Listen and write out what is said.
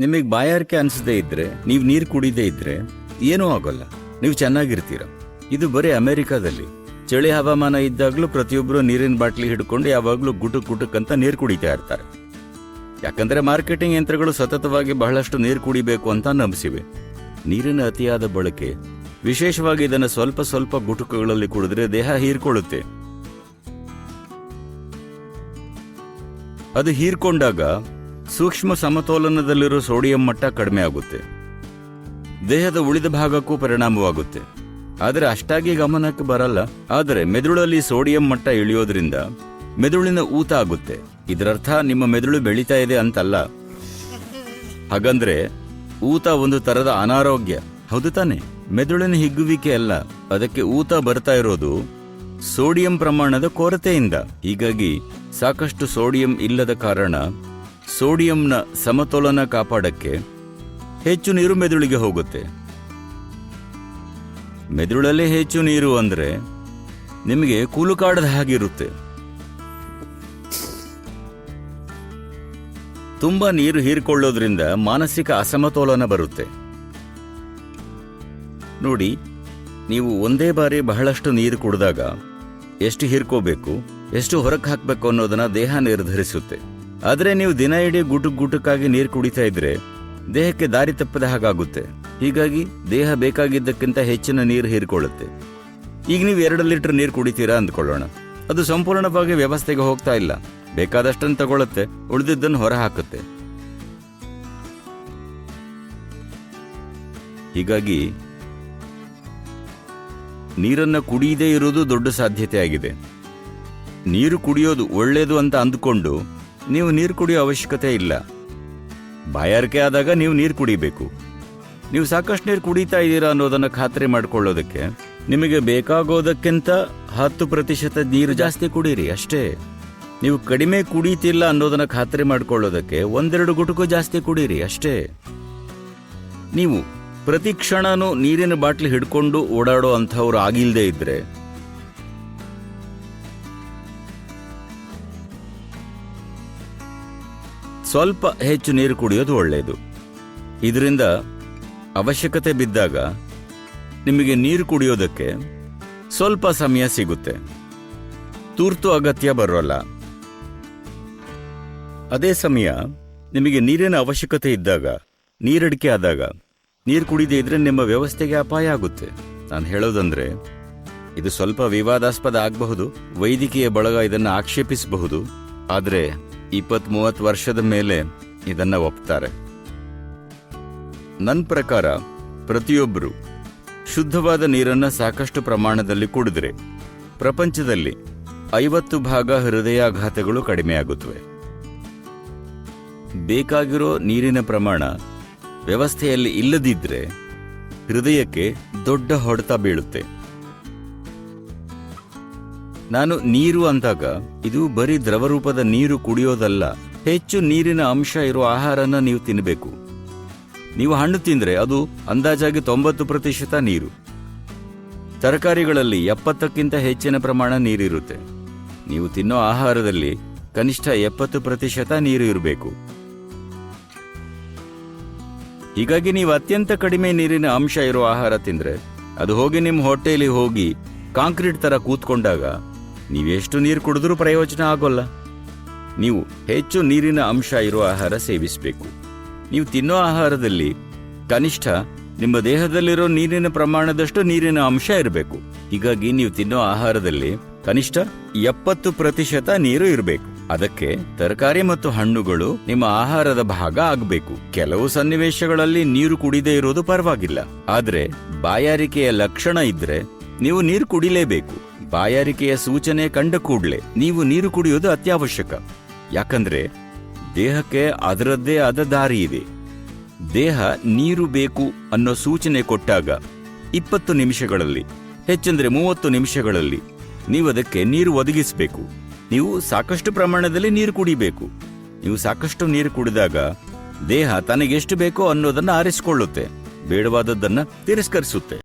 ನಿಮಗೆ ಬಾಯಾರಿಕೆ ಅನಿಸದೇ ಇದ್ರೆ, ನೀವು ನೀರು ಕುಡಿದೇ ಇದ್ರೆ ಏನೂ ಆಗೋಲ್ಲ. ನೀವು ಚೆನ್ನಾಗಿರ್ತೀರ. ಇದು ಬರೀ ಅಮೆರಿಕಾದಲ್ಲಿ. ಚಳಿ ಹವಾಮಾನ ಇದ್ದಾಗಲೂ ಪ್ರತಿಯೊಬ್ಬರು ನೀರಿನ ಬಾಟ್ಲಿ ಹಿಡ್ಕೊಂಡು ಯಾವಾಗಲೂ ಗುಟುಕ್ ಗುಟುಕ್ ಅಂತ ನೀರು ಕುಡಿತಾ ಇರ್ತಾರೆ. ಯಾಕಂದ್ರೆ ಮಾರ್ಕೆಟಿಂಗ್ ಯಂತ್ರಗಳು ಸತತವಾಗಿ ಬಹಳಷ್ಟು ನೀರು ಕುಡಿಬೇಕು ಅಂತ ನಂಬಿಸಿವೆ. ನೀರಿನ ಅತಿಯಾದ ಬಳಕೆ, ವಿಶೇಷವಾಗಿ ಇದನ್ನು ಸ್ವಲ್ಪ ಸ್ವಲ್ಪ ಗುಟುಕುಗಳಲ್ಲಿ ಕುಡಿದ್ರೆ ದೇಹ ಹೀರ್ಕೊಳ್ಳುತ್ತೆ. ಅದು ಹೀರ್ಕೊಂಡಾಗ ಸೂಕ್ಷ್ಮ ಸಮತೋಲನದಲ್ಲಿರೋ ಸೋಡಿಯಂ ಮಟ್ಟ ಕಡಿಮೆ ಆಗುತ್ತೆ. ದೇಹದ ಉಳಿದ ಭಾಗಕ್ಕೂ ಪರಿಣಾಮವಾಗುತ್ತೆ. ಆದರೆ ಅಷ್ಟಾಗಿ ಗಮನಕ್ಕೆ ಬರಲ್ಲ. ಆದರೆ ಮೆದುಳಲ್ಲಿ ಸೋಡಿಯಂ ಮಟ್ಟ ಇಳಿಯೋದ್ರಿಂದ ಮೆದುಳಿನ ಊತ ಆಗುತ್ತೆ. ಇದರರ್ಥ ನಿಮ್ಮ ಮೆದುಳು ಬೆಳೀತಾ ಇದೆ ಅಂತಲ್ಲ. ಹಾಗಂದ್ರೆ ಊತ ಒಂದು ತರದ ಅನಾರೋಗ್ಯ. ಹೌದು ತಾನೆ. ಮೆದುಳಿನ ಹಿಗ್ಗುವಿಕೆ ಅಲ್ಲ. ಅದಕ್ಕೆ ಊತ ಬರ್ತಾ ಇರೋದು ಸೋಡಿಯಂ ಪ್ರಮಾಣದ ಕೊರತೆಯಿಂದ. ಹೀಗಾಗಿ ಸಾಕಷ್ಟು ಸೋಡಿಯಂ ಇಲ್ಲದ ಕಾರಣ ಸೋಡಿಯಂನ ಸಮತೋಲನ ಕಾಪಾಡಕ್ಕೆ ಹೆಚ್ಚು ನೀರು ಮೆದುಳಿಗೆ ಹೋಗುತ್ತೆ. ಮೆದುಳಲ್ಲಿ ಹೆಚ್ಚು ನೀರು ಅಂದರೆ ನಿಮಗೆ ಕೂಲುಕಾಡದ ಹಾಗಿರುತ್ತೆ ತುಂಬಾ ನೀರು ಹೀರಿಕೊಳ್ಳೋದ್ರಿಂದ ಮಾನಸಿಕ ಅಸಮತೋಲನ ಬರುತ್ತೆ. ನೋಡಿ, ನೀವು ಒಂದೇ ಬಾರಿ ಬಹಳಷ್ಟು ನೀರು ಕುಡಿದಾಗ ಎಷ್ಟು ಹೀರ್ಕೋಬೇಕು, ಎಷ್ಟು ಹೊರಕ್ಕೆ ಹಾಕಬೇಕು ಅನ್ನೋದನ್ನ ದೇಹ ನಿರ್ಧರಿಸುತ್ತೆ. ಆದರೆ ನೀವು ದಿನ ಇಡೀ ಗುಟುಕ್ ಗುಟುಕಾಗಿ ನೀರು ಕುಡಿತಾ ಇದ್ರೆ ದೇಹಕ್ಕೆ ದಾರಿ ತಪ್ಪದ ಹಾಗಾಗುತ್ತೆ. ಹೀಗಾಗಿ ದೇಹ ಬೇಕಾಗಿದ್ದಕ್ಕಿಂತ ಹೆಚ್ಚಿನ ನೀರು ಹೀರಿಕೊಳ್ಳುತ್ತೆ. ಈಗ ನೀವು ಎರಡು ಲೀಟರ್ ನೀರು ಕುಡಿತೀರಾ ಅಂದ್ಕೊಳ್ಳೋಣ. ಅದು ಸಂಪೂರ್ಣವಾಗಿ ವ್ಯವಸ್ಥೆಗೆ ಹೋಗ್ತಾ ಇಲ್ಲ. ಬೇಕಾದಷ್ಟನ್ನು ತಗೊಳ್ಳುತ್ತೆ ಉಳಿದಿದ್ದನ್ನು ಹೊರ ಹಾಕುತ್ತೆ ಹೀಗಾಗಿ ನೀರನ್ನು ಕುಡಿಯದೇ ಇರೋದು ದೊಡ್ಡ ಸಾಧ್ಯತೆ ಆಗಿದೆ ನೀರು ಕುಡಿಯೋದು ಒಳ್ಳೆಯದು ಅಂತ ಅಂದುಕೊಂಡು ನೀವು ನೀರು ಕುಡಿಯೋ ಅವಶ್ಯಕತೆ ಇಲ್ಲ. ಬಾಯಾರಿಕೆ ಆದಾಗ ನೀವು ನೀರು ಕುಡಿಬೇಕು. ನೀವು ಸಾಕಷ್ಟು ನೀರು ಕುಡಿತಾ ಇದ್ದೀರಾ ಅನ್ನೋದನ್ನು ಖಾತ್ರಿ ಮಾಡಿಕೊಳ್ಳೋದಕ್ಕೆ ನಿಮಗೆ ಬೇಕಾಗೋದಕ್ಕಿಂತ ಹತ್ತು ಪ್ರತಿಶತ ನೀರು ಜಾಸ್ತಿ ಕುಡೀರಿ ಅಷ್ಟೇ. ನೀವು ಕಡಿಮೆ ಕುಡಿತಿಲ್ಲ ಅನ್ನೋದನ್ನು ಖಾತ್ರಿ ಮಾಡಿಕೊಳ್ಳೋದಕ್ಕೆ ಒಂದೆರಡು ಗುಟುಕು ಜಾಸ್ತಿ ಕುಡೀರಿ ಅಷ್ಟೇ. ನೀವು ಪ್ರತಿ ಕ್ಷಣನೂ ನೀರಿನ ಬಾಟ್ಲಿ ಹಿಡ್ಕೊಂಡು ಓಡಾಡೋ ಅಂಥವ್ರು ಆಗಿಲ್ಲದೆ ಇದ್ರೆ ಸ್ವಲ್ಪ ಹೆಚ್ಚು ನೀರು ಕುಡಿಯೋದು ಒಳ್ಳೆಯದು. ಇದರಿಂದ ಅವಶ್ಯಕತೆ ಬಿದ್ದಾಗ ನಿಮಗೆ ನೀರು ಕುಡಿಯೋದಕ್ಕೆ ಸ್ವಲ್ಪ ಸಮಯ ಸಿಗುತ್ತೆ. ತುರ್ತು ಅಗತ್ಯ ಬರೋಲ್ಲ. ಅದೇ ಸಮಯ ನಿಮಗೆ ನೀರಿನ ಅವಶ್ಯಕತೆ ಇದ್ದಾಗ, ನೀರಡಿಕೆ ಆದಾಗ, ನೀರು ಕುಡಿದೇ ಇದ್ರೆ ನಿಮ್ಮ ವ್ಯವಸ್ಥೆಗೆ ಅಪಾಯ ಆಗುತ್ತೆ. ನಾನು ಹೇಳೋದಂದ್ರೆ, ಇದು ಸ್ವಲ್ಪ ವಿವಾದಾಸ್ಪದ ಆಗಬಹುದು, ವೈದ್ಯಕೀಯ ಬಳಗ ಇದನ್ನು ಆಕ್ಷೇಪಿಸಬಹುದು, ಆದರೆ ಇಪ್ಪತ್ ಮೂವತ್ತು ವರ್ಷದ ಮೇಲೆ ಇದನ್ನು ಒಪ್ತಾರೆ. ನನ್ನ ಪ್ರಕಾರ ಪ್ರತಿಯೊಬ್ಬರು ಶುದ್ಧವಾದ ನೀರನ್ನ ಸಾಕಷ್ಟು ಪ್ರಮಾಣದಲ್ಲಿ ಕುಡಿದ್ರೆ ಪ್ರಪಂಚದಲ್ಲಿ ಐವತ್ತು ಭಾಗ ಹೃದಯಾಘಾತಗಳು ಕಡಿಮೆಯಾಗುತ್ತವೆ. ಬೇಕಾಗಿರೋ ನೀರಿನ ಪ್ರಮಾಣ ವ್ಯವಸ್ಥೆಯಲ್ಲಿ ಇಲ್ಲದಿದ್ದರೆ ಹೃದಯಕ್ಕೆ ದೊಡ್ಡ ಹೊಡೆತ ಬೀಳುತ್ತೆ. ನಾನು ನೀರು ಅಂದಾಗ, ಇದು ಬರೀ ದ್ರವರೂಪದ ನೀರು ಕುಡಿಯೋದಲ್ಲ, ಹೆಚ್ಚು ನೀರಿನ ಅಂಶ ಇರುವ ಆಹಾರನ ನೀವು ತಿನ್ನಬೇಕು ನೀವು ಹಣ್ಣು ತಿಂದ್ರೆ ಅದು ಅಂದಾಜಾಗಿ ತೊಂಬತ್ತು ಪ್ರತಿಶತ ನೀರು. ತರಕಾರಿಗಳಲ್ಲಿ ಎಪ್ಪತ್ತಕ್ಕಿಂತ ಹೆಚ್ಚಿನ ಪ್ರಮಾಣ ನೀರಿರುತ್ತೆ. ನೀವು ತಿನ್ನೋ ಆಹಾರದಲ್ಲಿ ಕನಿಷ್ಠ ಎಪ್ಪತ್ತು ಪ್ರತಿಶತ ನೀರು ಇರಬೇಕು. ಹೀಗಾಗಿ ನೀವು ಅತ್ಯಂತ ಕಡಿಮೆ ನೀರಿನ ಅಂಶ ಇರೋ ಆಹಾರ ತಿಂದ್ರೆ, ಅದು ಹೋಗಿ ನಿಮ್ಮ ಹೊಟ್ಟೆಯಲ್ಲಿ ಹೋಗಿ ಕಾಂಕ್ರೀಟ್ ತರ ಕೂತ್ಕೊಂಡಾಗ ನೀವೆಷ್ಟು ನೀರು ಕುಡಿದ್ರೂ ಪ್ರಯೋಜನ ಆಗೋಲ್ಲ. ನೀವು ಹೆಚ್ಚು ನೀರಿನ ಅಂಶ ಇರುವ ಆಹಾರ ಸೇವಿಸಬೇಕು. ನೀವು ತಿನ್ನೋ ಆಹಾರದಲ್ಲಿ ಕನಿಷ್ಠ ನಿಮ್ಮ ದೇಹದಲ್ಲಿರೋ ನೀರಿನ ಪ್ರಮಾಣದಷ್ಟು ನೀರಿನ ಅಂಶ ಇರಬೇಕು. ಹೀಗಾಗಿ ನೀವು ತಿನ್ನೋ ಆಹಾರದಲ್ಲಿ ಕನಿಷ್ಠ ಎಪ್ಪತ್ತು ಪ್ರತಿಶತ ನೀರು ಇರಬೇಕು. ಅದಕ್ಕೆ ತರಕಾರಿ ಮತ್ತು ಹಣ್ಣುಗಳು ನಿಮ್ಮ ಆಹಾರದ ಭಾಗ ಆಗಬೇಕು. ಕೆಲವು ಸನ್ನಿವೇಶಗಳಲ್ಲಿ ನೀರು ಕುಡಿದೇ ಇರೋದು ಪರವಾಗಿಲ್ಲ. ಆದ್ರೆ ಬಾಯಾರಿಕೆಯ ಲಕ್ಷಣ ಇದ್ರೆ ನೀವು ನೀರು ಕುಡಿಲೇಬೇಕು. ಬಾಯಾರಿಕೆಯ ಸೂಚನೆ ಕಂಡ ಕೂಡಲೇ ನೀವು ನೀರು ಕುಡಿಯೋದು ಅತ್ಯವಶ್ಯಕ. ಯಾಕಂದ್ರೆ ದೇಹಕ್ಕೆ ಅದರದ್ದೇ ಆದ ದಾರಿ ಇದೆ. ದೇಹ ನೀರು ಬೇಕು ಅನ್ನೋ ಸೂಚನೆ ಕೊಟ್ಟಾಗ ಇಪ್ಪತ್ತು ನಿಮಿಷಗಳಲ್ಲಿ, ಹೆಚ್ಚಂದ್ರೆ ಮೂವತ್ತು ನಿಮಿಷಗಳಲ್ಲಿ ನೀವು ಅದಕ್ಕೆ ನೀರು ಒದಗಿಸಬೇಕು. ನೀವು ಸಾಕಷ್ಟು ಪ್ರಮಾಣದಲ್ಲಿ ನೀರು ಕುಡಿಬೇಕು. ನೀವು ಸಾಕಷ್ಟು ನೀರು ಕುಡಿದಾಗ ದೇಹ ತನಗೆಷ್ಟು ಬೇಕೋ ಅನ್ನೋದನ್ನ ಆರಿಸಿಕೊಳ್ಳುತ್ತೆ. ಬೇಡವಾದದ್ದನ್ನ ತಿರಸ್ಕರಿಸುತ್ತೆ.